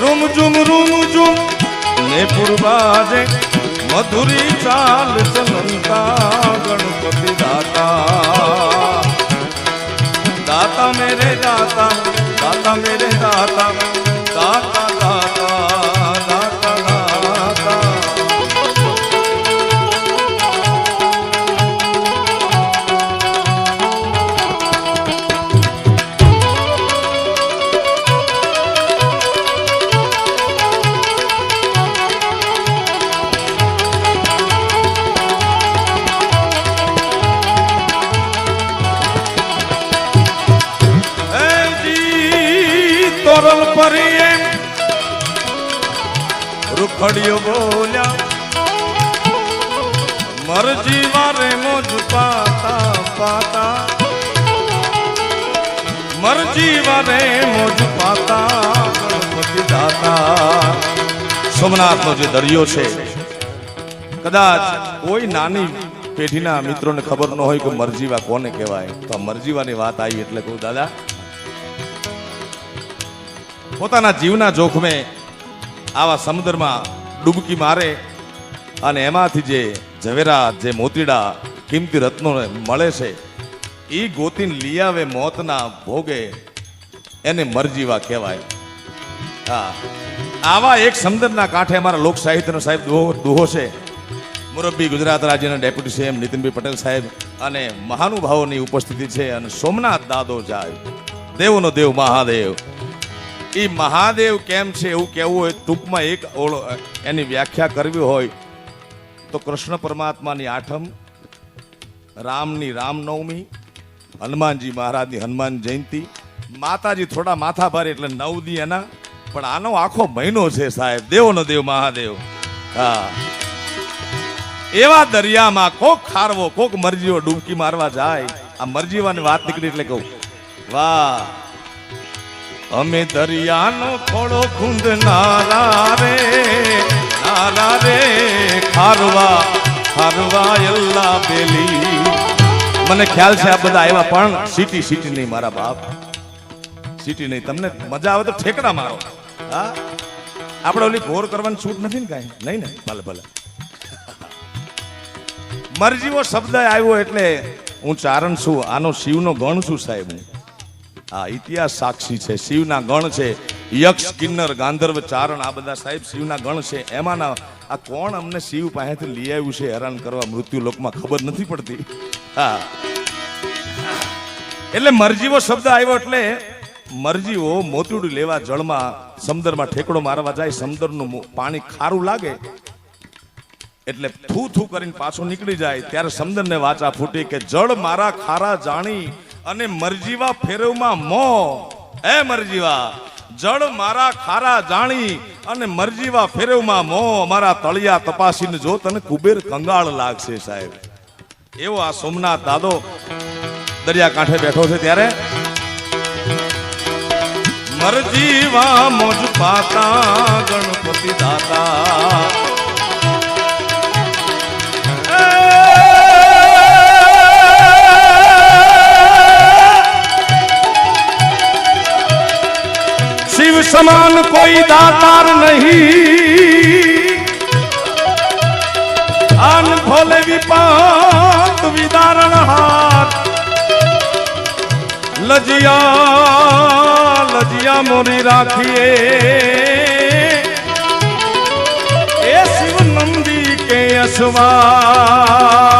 Room ઝુમ room ઝુમ. ને પૂર્વાજે મધુરી ચાલ ચલંતા ગણપતિ દાતા. પરી એમ બોલ્યા, મરજી વારે મોજ પાતા પાતા. મરજી વારે મોજ પાતા, ગણપતિ દાતા. સોમનાથનો જે દરિયો છે, કદાચ કોઈ નાની પેઢીના મિત્રોને ખબર ન હોય કે મરજીવા કોને કહેવાય. તો મરજીવાની વાત આવી એટલે કહું, દાદા પોતાના જીવના જોખમે આવા સમુદ્રમાં ડૂબકી મારે અને એમાંથી જે ઝવેરાત, જે મોતીડા કિંમતી રત્નો મળે છે એ ગોતીને લઈ આવે મોતના ભોગે એને મરજીવા કહેવાય. હા. આવા એક સમુદ્રના કાંઠે અમારા લોક સાહિત્યનો સાહેબ દુહો દુહો છે. મુરબ્બી ગુજરાત રાજ્યના ડેપ્યુટી સીએમ નીતિનભાઈ પટેલ સાહેબ અને મહાનુભાવોની ઉપસ્થિતિ છે અને સોમનાથ દાદો જાય. દેવનો દેવ મહાદેવ. એ મહાદેવ કેમ છે એવું કહેવું હોય, ટૂંકમાં એક ઓળો એની વ્યાખ્યા કરવી હોય, તો કૃષ્ણ પરમાત્માની આઠમ, રામની રામનવમી, હનુમાનજી મહારાજની હનુમાન જયંતી. માતાજી થોડા માથા ભારે એટલે નવ દી એના, પણ આનો આખો મહિનો છે સાહેબ. દેવનો દેવ, મહાદેવ. હા. એવા દરિયામાં કોક ખારવો, કોક મરજીઓ ડૂબકી મારવા જાય. આ મરજીવાની વાત નીકળી એટલે કહું. વાહ. અમે દરિયાનો થોડો ખૂંદ નારા રે નારા રે, ખારવા ખારવા એલ્લા પેલી. મને ખ્યાલ છે આ બધા આવ્યા, પણ સિટી સિટી નહીં, મારા બાપ. સિટી નહીં, તમને મજા આવે તો ઠેકડા મારો. હા? આપણે ઓલી ઘોર કરવાની છૂટ નથી ને કાંઈ? નહીં ને? ભલે ભલે. મરજીવો શબ્દ આવ્યો એટલે હું ચારણ છું, આનો શિવનો ગણ છું સાહેબ હું. આ ઇતિહાસ સાક્ષી છે, શિવના ગણ છે, યક્ષ, કિન્નર, ગાંધર્વ, ચારણ, આ બધા સાહેબ શિવના ગણ છે. એમાંના આ કોણ અમને શિવ પાસેથી લઈ આવ્યું છે હેરાન કરવા મૃત્યુ લોકમાં ખબર નથી પડતી. હા. એટલે મરજીવો શબ્દ આવ્યો એટલે મરજીવો મોતીડું લેવા જળમાં સમુદ્રમાં ઠેકડો મારવા જાય, સમુદ્રનું પાણી ખારું લાગે. એટલે થૂ થૂ કરીને પાછો નીકળી જાય. ત્યારે સમુદ્રને વાચા ફૂટી કે જળ મારા ખારા જાણી અને મરજીવા ફેરવમાં મો. એ મરજીવા, જળ મારા ખારા જાણી અને મરજીવા ફેરવમાં મો મારા તળિયા તપાસીને જો તને કુબેર કંગાળ લાગશે સાહેબ. એવો આ સોમનાથ દાદો દરિયા કાંઠે બેઠો છે ત્યારે. મરજીવા મોજ પાતા ગણપતિ દાતા શિવ સમાન કોઈ દાતાર નહીં આન ભોલે વિપાત વિદારણ હાથ લજિયા લજિયા મોરી રાખીએ એ શિવ નંદી કે અસવા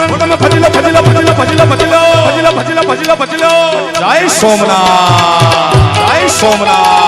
ભોળા તમે ભજલો ભજલો ભજલો ભજલો ભજલો ભજલો ભજલો ભજલો ભજલો જય સોમનાથ. જય સોમનાથ.